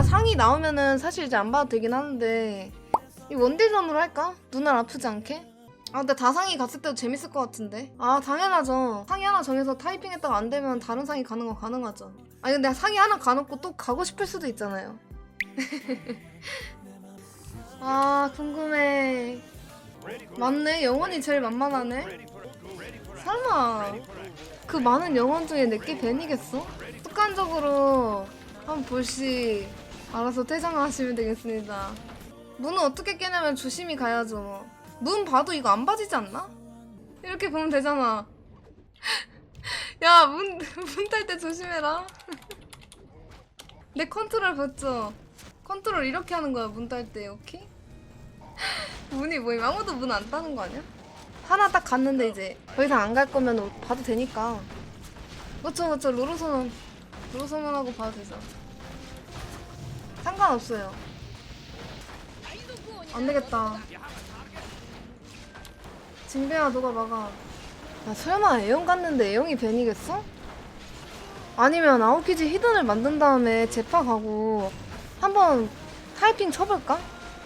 아 상이 나오면은 사실 이제 안 봐도 되긴 하는데. 이 원딜전으로 할까? 눈알 아프지 않게? 아 근데 다상이 갔을 때도 재밌을 것 같은데. 아 당연하죠. 상이 하나 정해서 타이핑했다가 안 되면 다른 상이 가는 건 가능하죠. 아니 근데 상이 하나 가놓고 또 가고 싶을 수도 있잖아요. 아 궁금해. 맞네. 영원이 제일 만만하네. 설마. 그 많은 영혼 중에 내게 벤이겠어? 습관적으로 한 볼씩 알아서 퇴장하시면 되겠습니다. 문은 어떻게 깨냐면 조심히 가야죠. 문 봐도 이거 안 봐지지 않나? 이렇게 보면 되잖아. 야, 문, 문딸때 조심해라. 내 컨트롤 봤죠? 컨트롤 이렇게 하는 거야, 문딸 때, 오케이? 문이 뭐임? 아무도 문 안 따는 거 아니야? 하나 딱 갔는데 이제 더 이상 안 갈 거면 봐도 되니까. 그쵸, 그쵸. 로로소는, 로로소문하고 봐도 되죠. 상관없어요. 안 되겠다. 징배야, 너가 막아. 야, 설마 애용 갔는데 애용이 벤이겠어? 아니면 아웃키지 히든을 만든 다음에 제파 가고 한번 타이핑 쳐볼까?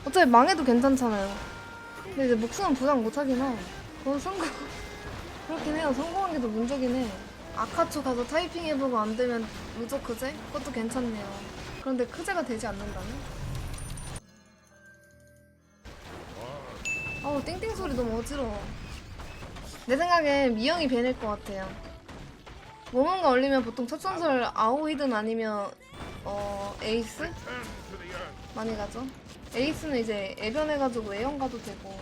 어차피 망해도 괜찮잖아요. 근데 이제 목숨은 부담 못하긴 해. 그건 성공. 그렇긴 해요. 성공한 게 더 문제긴 해. 아카초 가서 타이핑 해보고 안 되면 무적 크제? 그것도 괜찮네요. 그런데 크제가 되지 않는다는? 어우 띵띵 소리 너무 어지러워. 내 생각엔 미영이 벤일 것 같아요. 모험가 올리면 보통 첫 전설 아오이든 아니면 어 에이스 많이 가죠. 에이스는 이제 애변해가지고 애연 가도 되고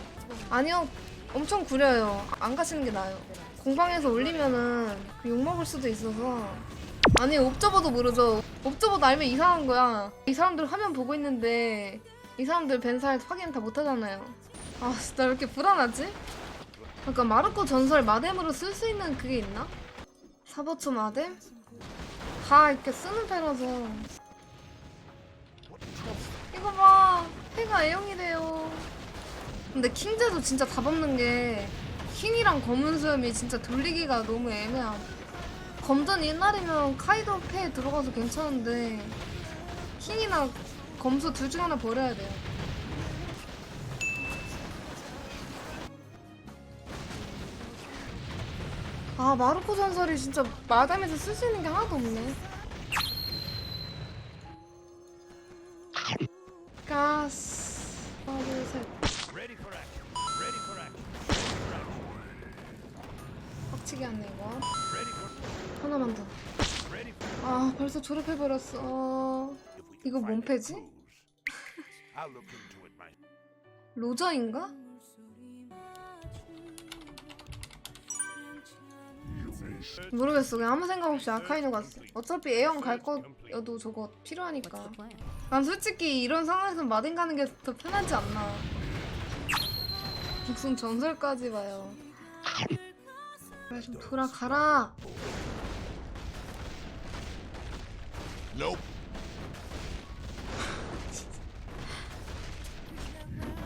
아니요 엄청 구려요. 안 가시는 게 나아요. 공방에서 올리면은 그 욕먹을 수도 있어서 아니 옵저버도 모르죠. 옵저버도 알면 이상한 거야. 이 사람들 화면 보고 있는데 이 사람들 벤살 확인 다 못하잖아요. 아 진짜 왜 이렇게 불안하지? 그러니까 마르코 전설 마뎀으로 쓸 수 있는 그게 있나? 사보초 마뎀? 다 이렇게 쓰는 패라서 이거 봐 패가 애용이래요 근데 킹제도 진짜 답 없는 게 킹이랑 검은 수염이 진짜 돌리기가 너무 애매함 검전 옛날이면 카이도 패에 들어가서 괜찮은데 킹이나 검수 둘 중 하나 버려야 돼요. 아 마르코 전설이 진짜 마담에서 쓸 수 있는 게 하나도 없네. 가스. 하나 둘 셋 빡치게 하네 이거. 하나만 더아 벌써 졸업해버렸어. 이거 뭔 패지? 로저인가? 모르겠어. 그냥 아무 생각 없이 아카이노 갔어. 어차피 애영 갈 거여도 저거 필요하니까. 난 솔직히 이런 상황에서 마딘 가는 게 더 편하지 않나. 무슨 전설까지 봐요 그래 좀 돌아가라.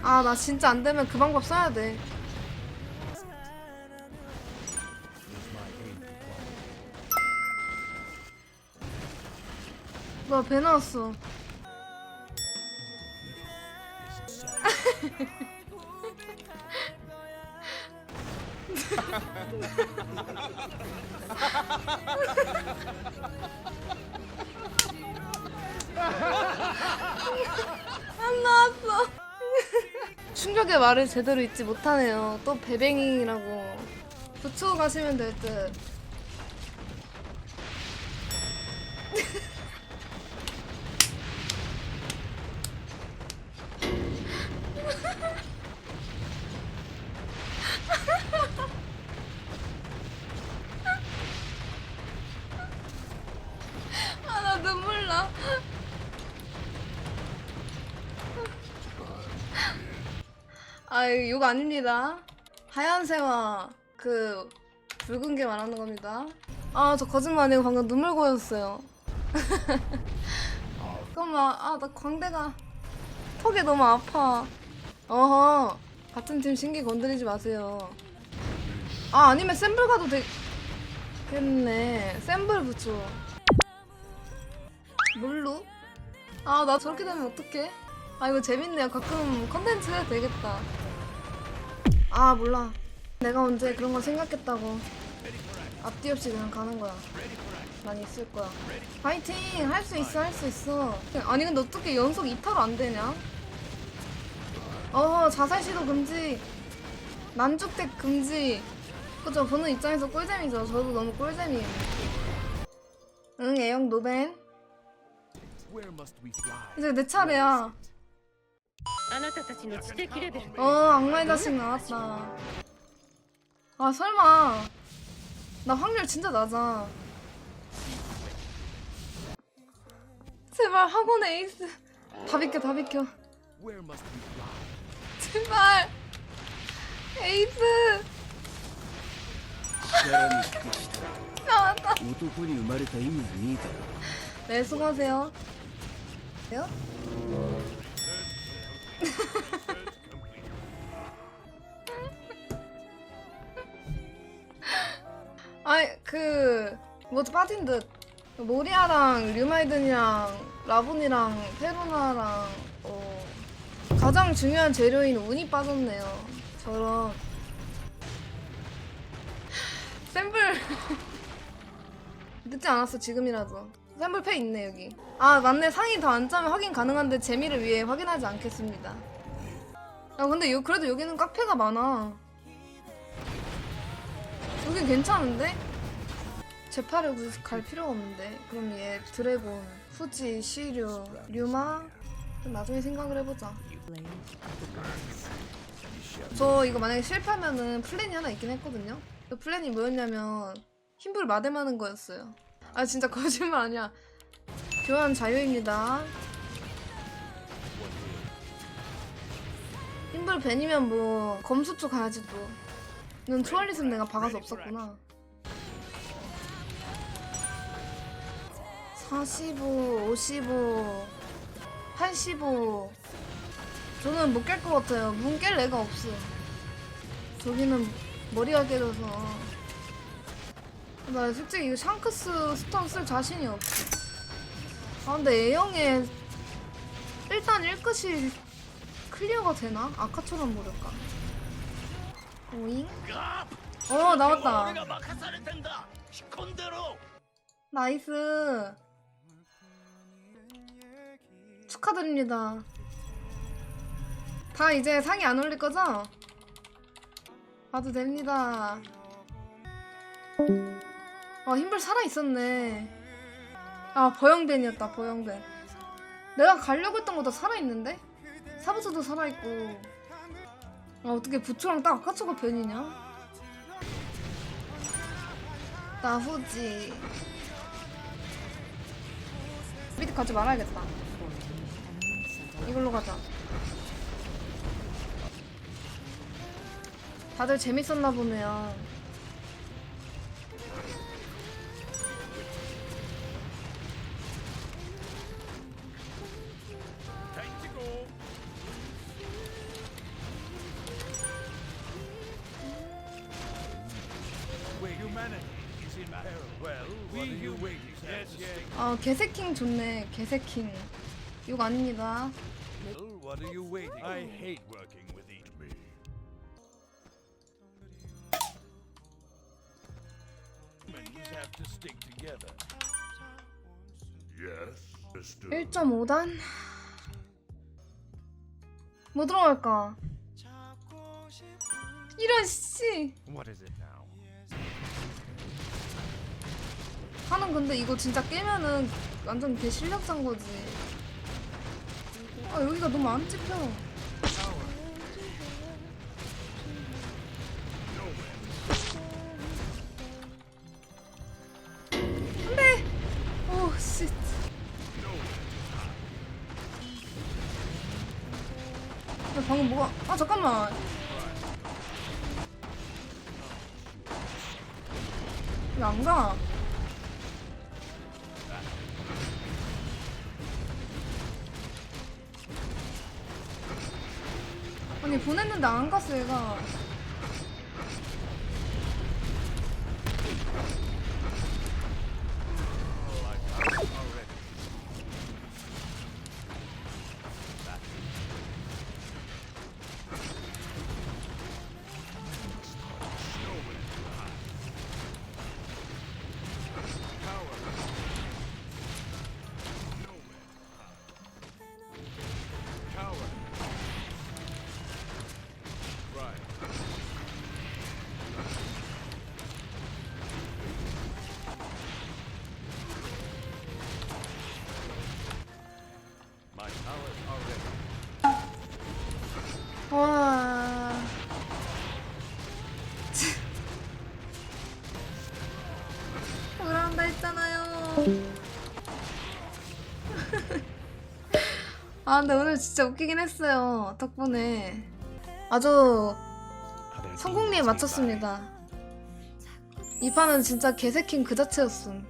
아 나 진짜 안 되면 그 방법 써야 돼. 뭐야 배 나왔어 안 나왔어. 충격의 말을 제대로 잊지 못하네요. 또 배뱅이라고. 붙여 가시면 될 듯 아, 이거 욕 아닙니다. 하얀새와 그 붉은 게 말하는 겁니다. 아, 저 거짓말 아니고 방금 눈물 고였어요. 잠깐만, 아, 나 광대가 턱이 너무 아파. 어허, 같은 팀 신기 건드리지 마세요. 아, 아니면 샘플 가도 되겠네. 샘플 붙여. 뭘로? 아 나 저렇게 되면 어떡해? 아 이거 재밌네요. 가끔 컨텐츠 해도 되겠다. 아 몰라. 내가 언제 그런 거 생각했다고. 앞뒤 없이 그냥 가는 거야. 난 있을 거야. 파이팅! 할 수 있어, 할 수 있어. 아니 근데 어떻게 연속 2타로 안 되냐? 어허 자살 시도 금지. 난죽택 금지. 그죠? 보는 입장에서 꿀잼이죠. 저도 너무 꿀잼이에요. 응, 애영 노벤. 이제 내 차례야. 어, 악마의 자식 나왔다. 아, 설마. 나 확률 진짜 낮아. 제발 학원에 에이스. 다 비켜, 다 비켜. Where must we fly? 제발. 에이스. 力に服したら 나왔다. 男に生まれた意味はねえだろ 네, 수고하세요. 요? 아이 그 뭐지 빠진 듯. 모리아랑 류마이든이랑 라본이랑 페루나랑 어 가장 중요한 재료인 운이 빠졌네요. 저런. 샘플. 늦지 않았어 지금이라도 샘플 패 있네 여기. 아 맞네. 상이 더 안 짜면 확인 가능한데 재미를 위해 확인하지 않겠습니다. 아 근데 요, 그래도 여기는 카페가 많아. 여긴 괜찮은데? 제파를 굳이 갈 필요가 없는데. 그럼 얘 드래곤, 후지, 시류, 류마? 좀 나중에 생각을 해보자. 저 이거 만약에 실패하면은 플랜이 하나 있긴 했거든요. 그 플랜이 뭐였냐면 힘불 마뎀하는 거였어요 아 진짜 거짓말 아니야. 교환 자유입니다. 힘불 벤이면 뭐 검수초 가야지 또 넌 초월리즘 내가 박아서 없었구나. 45, 55, 85 저는 못 깰 것 같아요. 문 깰 애가 없어 저기는 머리가 깨져서 나 솔직히 이거 샹크스 스톤 쓸 자신이 없어 아 근데 A형에 일단 1끝이 클리어가 되나? 아까처럼 모를까 오잉? 어 나왔다 나이스 축하드립니다 다 이제 상이 안 올릴 거죠? 봐도 됩니다 아 힘들 살아있었네. 아 버영벤이었다 버영벤. 내가 가려고 했던 것도 살아있는데? 사부수도 살아있고. 아 어떻게 부초랑 딱 아카초가 변이냐? 나 후지. 미드 가지 말아야겠다. 이걸로 가자. 다들 재밌었나 보네요 아 개새킹 좋네 개새킹 욕 아닙니다 what are you waiting? I hate working with each me. Humans have to stick together. Yes, Mister. 1.5단 뭐 들어갈까 이런 씨 What is it now? 하는 근데 이거 진짜 깨면은 완전 개 실력자인 거지. 아 여기가 너무 안 찝혀. 안돼! 오 씨 야 방금 뭐가 아 잠깐만. 왜 안 가? 아니 보냈는데 안 갔어 얘가 아 근데 오늘 진짜 웃기긴 했어요. 덕분에. 아주 성공리에 맞췄습니다. 이 판은 진짜 개새킹 그 자체였음